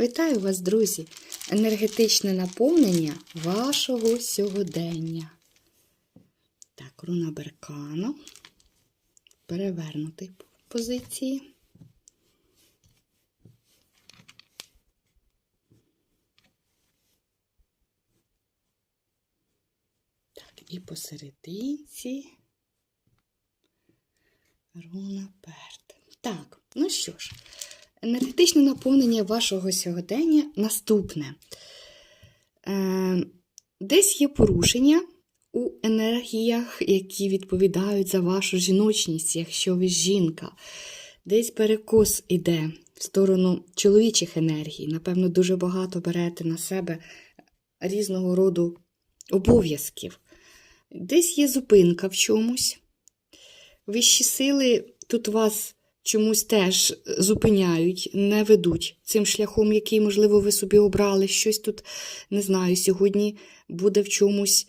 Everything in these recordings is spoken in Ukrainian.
Вітаю вас, друзі! Енергетичне наповнення вашого сьогодення. Так, руна Беркана. Перевернутий позиції. Так, і посерединці. Руна Перт. Так, ну що ж, енергетичне наповнення вашого сьогодення наступне. Е, десь є порушення у енергіях, які відповідають за вашу жіночність, якщо ви жінка. Десь перекос іде в сторону чоловічих енергій. Напевно, дуже багато берете на себе різного роду обов'язків. Десь є зупинка в чомусь. Вищі сили тут вас чомусь теж зупиняють, не ведуть цим шляхом, який, можливо, ви собі обрали. Щось тут, не знаю, сьогодні буде в чомусь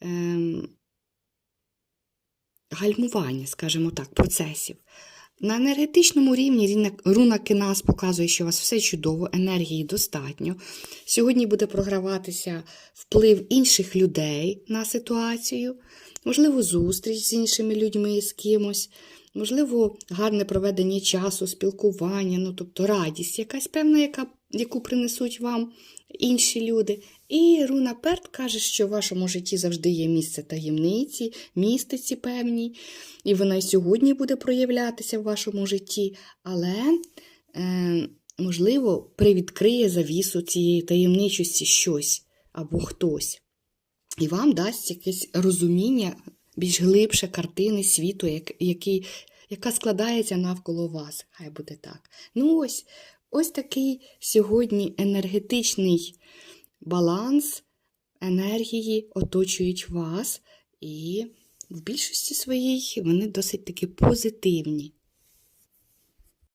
ем, гальмування, скажімо так, процесів. На енергетичному рівні руна Кенас показує, що у вас все чудово, енергії достатньо. Сьогодні буде програватися вплив інших людей на ситуацію, можливо, зустріч з іншими людьми, з кимось, можливо, гарне проведення часу, спілкування, ну тобто радість, якась певна, яка, яку принесуть вам інші люди. І руна Перт каже, що в вашому житті завжди є місце таємниці, містиці певній, і вона й сьогодні буде проявлятися в вашому житті, але, е, можливо, привідкриє завісу цієї таємничості щось або хтось. І вам дасть якесь розуміння більш глибше картини світу, як, який, яка складається навколо вас. Хай буде так. Ну ось, ось такий сьогодні енергетичний баланс енергії оточують вас, і в більшості своїй вони досить таки позитивні.